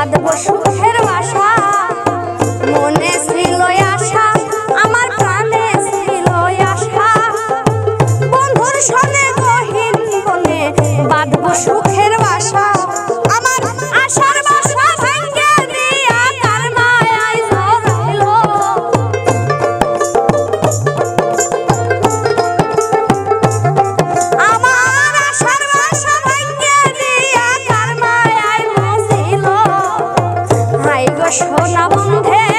বাঁধব সুখের বাসা। মন সোনা বন্ধে।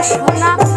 然后呢？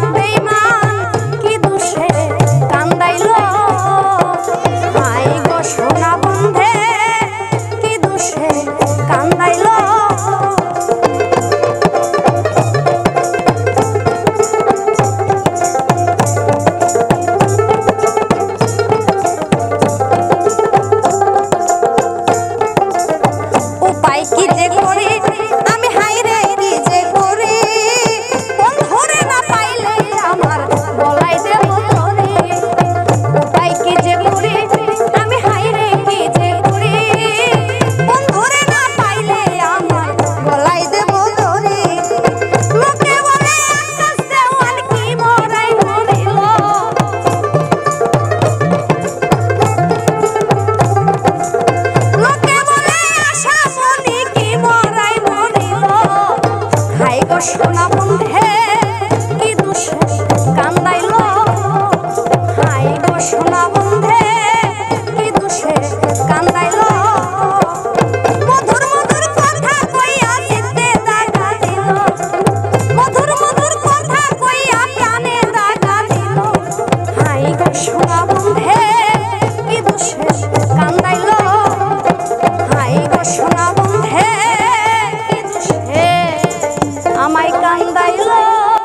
সোনা বন্ধে